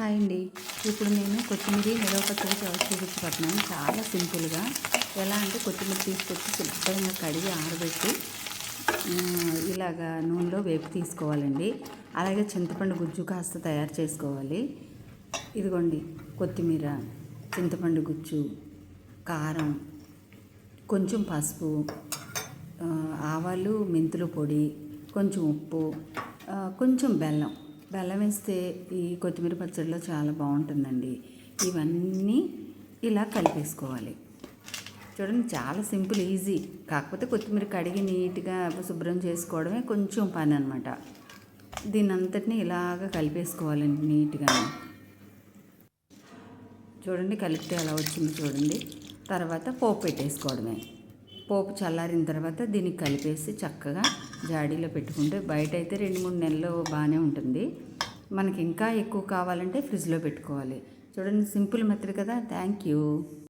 Hi అండి. ఇప్పుడు నేను కొత్తిమీర నిలవ పచ్చడి చూ- చాలా సింపుల్గా. ఎలా అంటే కొత్తిమీర తీసుకొచ్చి శుభ్రంగా కడిగి ఆరబెట్టి ఇలాగా నూనెలో వేపు తీసుకోవాలండి. అలాగే చింతపండు గుజ్జు కాస్త తయారు చేసుకోవాలి. ఇదిగోండి కొత్తిమీర చింతపండు గుజ్జు కారం కొంచెం పసుపు ఆవాలు మెంతుల పొడి కొంచెం ఉప్పు కొంచెం బెల్లం. బెల్లం వేస్తే ఈ కొత్తిమీర పచ్చడిలో చాలా బాగుంటుందండి. ఇవన్నీ ఇలా కలిపేసుకోవాలి. చూడండి చాలా సింపుల్ ఈజీ. కాకపోతే కొత్తిమీర కడిగి నీట్గా శుభ్రం చేసుకోవడమే కొంచెం పని అనమాట దీని అంతటిని ఇలాగ కలిపేసుకోవాలండి నీట్గా చూడండి కలిపితే అలా వచ్చింది చూడండి. తర్వాత పోపు పెట్టేసుకోవడమే. పోపు చల్లారిన తర్వాత దీనికి కలిపేసి చక్కగా జాడీలో పెట్టుకుంటే బయట అయితే రెండు మూడు నెలలు బాగానే ఉంటుంది. మనకి ఇంకా ఎక్కువ కావాలంటే ఫ్రిడ్జ్లో పెట్టుకోవాలి. చూడండి సింపుల్ మెథడ్ కదా. Thank you.